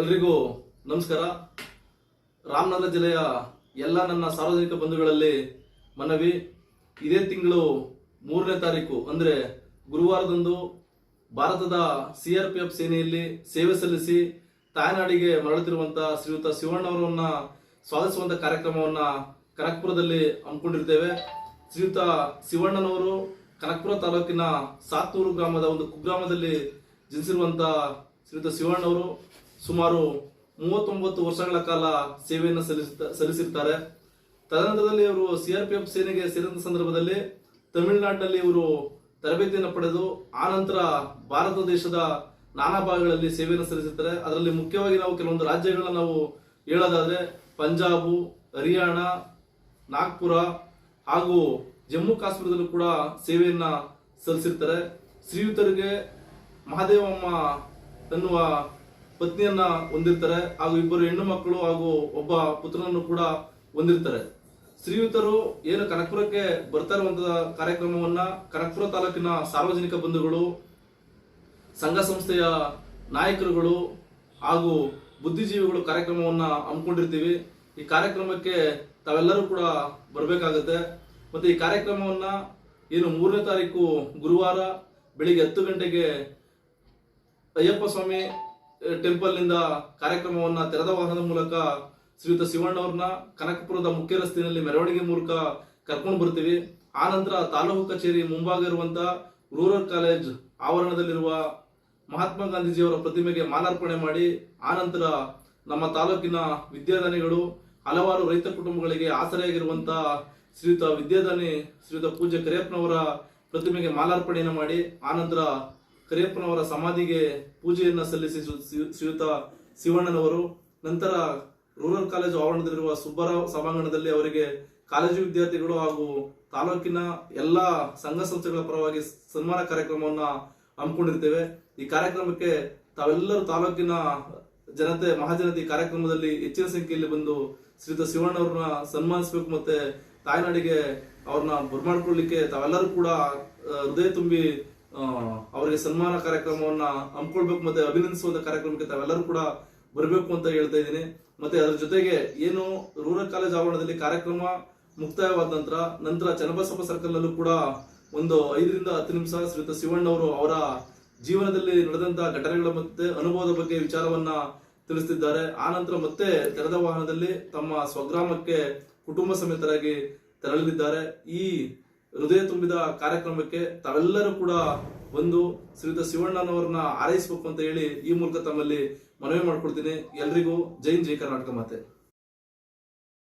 ಎಲ್ರಿಗೂ ನಮಸ್ಕಾರ. ರಾಮನಗರ ಜಿಲ್ಲೆಯ ಎಲ್ಲ ನನ್ನ ಸಾರ್ವಜನಿಕ ಬಂಧುಗಳಲ್ಲಿ ಮನವಿ. ಇದೇ ತಿಂಗಳು ಮೂರನೇ ತಾರೀಕು, ಅಂದರೆ ಗುರುವಾರದಂದು ಭಾರತದ ಸಿ ಆರ್ ಪಿ ಎಫ್ ಸೇನೆಯಲ್ಲಿ ಸೇವೆ ಸಲ್ಲಿಸಿ ತಾಯ್ನಾಡಿಗೆ ಮರಳುತ್ತಿರುವಂತಹ ಶ್ರೀಯುತ ಶಿವಣ್ಣವರನ್ನ ಸ್ವಾಗತಿಸುವಂತಹ ಕಾರ್ಯಕ್ರಮವನ್ನ ಕನಕ್ಪುರದಲ್ಲಿ ಹಮ್ಮಿಕೊಂಡಿರ್ತೇವೆ. ಶ್ರೀಯುತ ಶಿವಣ್ಣನವರು ಕನಕ್ಪುರ ತಾಲೂಕಿನ ಸಾತ್ತೂರು ಗ್ರಾಮದ ಒಂದು ಕುಗ್ರಾಮದಲ್ಲಿ ಜನಿಸಿರುವಂತಹ ಶ್ರೀಯುತ ಶಿವಣ್ಣವರು ಸುಮಾರು ಮೂವತ್ತೊಂಬತ್ತು ವರ್ಷಗಳ ಕಾಲ ಸೇವೆಯನ್ನು ಸಲ್ಲಿಸಿರ್ತಾರೆ. ತದನಂತರದಲ್ಲಿ ಇವರು ಸಿಆರ್ಪಿಎಫ್ ಸೇನೆಗೆ ಸೇರಿದ ಸಂದರ್ಭದಲ್ಲಿ ತಮಿಳುನಾಡಿನಲ್ಲಿ ಇವರು ತರಬೇತಿಯನ್ನು ಪಡೆದು ಆನಂತರ ಭಾರತ ದೇಶದ ನಾನಾ ಭಾಗಗಳಲ್ಲಿ ಸೇವೆಯನ್ನು ಸಲ್ಲಿಸಿರ್ತಾರೆ. ಅದರಲ್ಲಿ ಮುಖ್ಯವಾಗಿ ನಾವು ಕೆಲವೊಂದು ರಾಜ್ಯಗಳನ್ನು ನಾವು ಹೇಳೋದಾದ್ರೆ ಪಂಜಾಬು, ಹರಿಯಾಣ, ನಾಗ್ಪುರ ಹಾಗೂ ಜಮ್ಮು ಕಾಶ್ಮೀರದಲ್ಲೂ ಕೂಡ ಸೇವೆಯನ್ನ ಸಲ್ಲಿಸಿರ್ತಾರೆ. ಶ್ರೀಯುತರಿಗೆ ಮಹಾದೇವಮ್ಮ ಎನ್ನುವ ಪತ್ನಿಯನ್ನ ಹೊಂದಿರ್ತಾರೆ, ಹಾಗೂ ಇಬ್ಬರು ಹೆಣ್ಣು ಮಕ್ಕಳು ಹಾಗೂ ಒಬ್ಬ ಪುತ್ರನನ್ನು ಕೂಡ ಹೊಂದಿರ್ತಾರೆ. ಶ್ರೀಯುತರು ಏನು ಕನಕಪುರಕ್ಕೆ ಬರ್ತಾ ಇರುವಂತಹ ಕಾರ್ಯಕ್ರಮವನ್ನ, ಕನಕಪುರ ತಾಲೂಕಿನ ಸಾರ್ವಜನಿಕ ಬಂಧುಗಳು, ಸಂಘ ಸಂಸ್ಥೆಯ ನಾಯಕರುಗಳು ಹಾಗೂ ಬುದ್ಧಿಜೀವಿಗಳು ಕಾರ್ಯಕ್ರಮವನ್ನ ಹಮ್ಮಿಕೊಂಡಿರ್ತೀವಿ. ಈ ಕಾರ್ಯಕ್ರಮಕ್ಕೆ ತಾವೆಲ್ಲರೂ ಕೂಡ ಬರಬೇಕಾಗತ್ತೆ. ಮತ್ತೆ ಈ ಕಾರ್ಯಕ್ರಮವನ್ನ ಏನು ಮೂರನೇ ತಾರೀಕು ಗುರುವಾರ ಬೆಳಿಗ್ಗೆ ಹತ್ತು ಗಂಟೆಗೆ ಅಯ್ಯಪ್ಪ ಸ್ವಾಮಿ ಟೆಂಪಲ್ನಿಂದ ಕಾರ್ಯಕ್ರಮವನ್ನ ತೆರೆದ ವಾಹನದ ಮೂಲಕ ಶ್ರೀಯುತ ಶಿವಣ್ಣವ್ರನ್ನ ಕನಕಪುರದ ಮುಖ್ಯ ರಸ್ತೆಯಲ್ಲಿ ಮೆರವಣಿಗೆ ಮೂಲಕ ಕರ್ಕೊಂಡು ಬರ್ತೀವಿ ಆ ನಂತರ ತಾಲೂಕು ಕಚೇರಿ ಮುಂಭಾಗ ಇರುವಂತ ರೂರಲ್ ಕಾಲೇಜ್ ಆವರಣದಲ್ಲಿರುವ ಮಹಾತ್ಮ ಗಾಂಧೀಜಿಯವರ ಪ್ರತಿಮೆಗೆ ಮಾಲಾರ್ಪಣೆ ಮಾಡಿ, ಆ ನಂತರ ನಮ್ಮ ತಾಲೂಕಿನ ವಿದ್ಯಾದಾನಿಗಳು, ಹಲವಾರು ರೈತ ಕುಟುಂಬಗಳಿಗೆ ಆಸರೆಯಾಗಿರುವಂತಹ ಶ್ರೀಯುತ ವಿದ್ಯಾದಾನಿ, ಶ್ರೀಯುತ ಪೂಜೆ ಕರಿಯಪ್ಪನವರ ಪ್ರತಿಮೆಗೆ ಮಾಲಾರ್ಪಣೆಯನ್ನು ಮಾಡಿ ಆನಂತರ ಕರಿಯಪ್ಪನವರ ಸಮಾಧಿಗೆ ಪೂಜೆಯನ್ನು ಸಲ್ಲಿಸಿ ಶ್ರೀ- ಶ್ರೀ- ಶ್ರೀಯುತ ಶಿವಣ್ಣನವರು, ನಂತರ ರೂರಲ್ ಕಾಲೇಜು ಆವರಣದಲ್ಲಿರುವ ಸುಬ್ಬರಾವ್ ಸಭಾಂಗಣದಲ್ಲಿ ಅವರಿಗೆ ಕಾಲೇಜು ವಿದ್ಯಾರ್ಥಿಗಳು ಹಾಗೂ ತಾಲೂಕಿನ ಎಲ್ಲ ಸಂಘ ಸಂಸ್ಥೆಗಳ ಪರವಾಗಿ ಸನ್ಮಾನ ಕಾರ್ಯಕ್ರಮವನ್ನ ಹಮ್ಮಿಕೊಂಡಿರ್ತೇವೆ. ಈ ಕಾರ್ಯಕ್ರಮಕ್ಕೆ ತಾವೆಲ್ಲರೂ ತಾಲೂಕಿನ ಜನತೆ, ಮಹಾಜನತೆ ಈ ಕಾರ್ಯಕ್ರಮದಲ್ಲಿ ಹೆಚ್ಚಿನ ಸಂಖ್ಯೆಯಲ್ಲಿ ಬಂದು ಶ್ರೀಯುತ ಶಿವಣ್ಣವ್ರನ್ನ ಸನ್ಮಾನಿಸಬೇಕು ಮತ್ತೆ ತಾಯ್ನಾಡಿಗೆ ಅವ್ರನ್ನ ಬರಮಾಡ್ಕೊಳ್ಳಿಕ್ಕೆ ತಾವೆಲ್ಲರೂ ಕೂಡ ಹೃದಯ ತುಂಬಿ ಅವರಿಗೆ ಸನ್ಮಾನ ಕಾರ್ಯಕ್ರಮವನ್ನ ಹಮ್ಮಿಕೊಳ್ಬೇಕು ಮತ್ತೆ ಅಭಿನಂದಿಸುವಂತ ಕಾರ್ಯಕ್ರಮಕ್ಕೆ ತಾವೆಲ್ಲರೂ ಕೂಡ ಬರಬೇಕು ಅಂತ ಹೇಳ್ತಾ ಇದ್ದೀನಿ. ಮತ್ತೆ ಅದರ ಜೊತೆಗೆ ಏನು ರೂರಲ್ ಕಾಲೇಜ್ ಆವರಣದಲ್ಲಿ ಕಾರ್ಯಕ್ರಮ ಮುಕ್ತಾಯವಾದ ನಂತರ ನಂತರ ಚನ್ನಬಸಪ್ಪ ಸರ್ಕಲ್ ನಲ್ಲೂ ಕೂಡ ಒಂದು ಐದರಿಂದ ಹತ್ತು ನಿಮಿಷ ಶ್ರೀಯುತ ಶಿವಣ್ಣವರು ಅವರ ಜೀವನದಲ್ಲಿ ನಡೆದಂತಹ ಘಟನೆಗಳ ಮತ್ತೆ ಅನುಭವದ ಬಗ್ಗೆ ವಿಚಾರವನ್ನ ತಿಳಿಸ್ತಿದ್ದಾರೆ. ಆ ನಂತರ ಮತ್ತೆ ತೆರೆದ ವಾಹನದಲ್ಲಿ ತಮ್ಮ ಸ್ವಗ್ರಾಮಕ್ಕೆ ಕುಟುಂಬ ಸಮೇತರಾಗಿ ತೆರಳಲಿದ್ದಾರೆ. ಈ ಹೃದಯ ತುಂಬಿದ ಕಾರ್ಯಕ್ರಮಕ್ಕೆ ತಾವೆಲ್ಲರೂ ಕೂಡ ಬಂದು ಶ್ರೀಯುತ ಶಿವಣ್ಣನವರನ್ನ ಆರೈಸಬೇಕು ಅಂತ ಹೇಳಿ ಈ ಮೂಲಕ ತಮ್ಮಲ್ಲಿ ಮನವಿ ಮಾಡ್ಕೊಳ್ತೀನಿ ಎಲ್ರಿಗೂ ಜೈನ್ ಜೈ ಕರ್ನಾಟಕ ಮಾತೆ.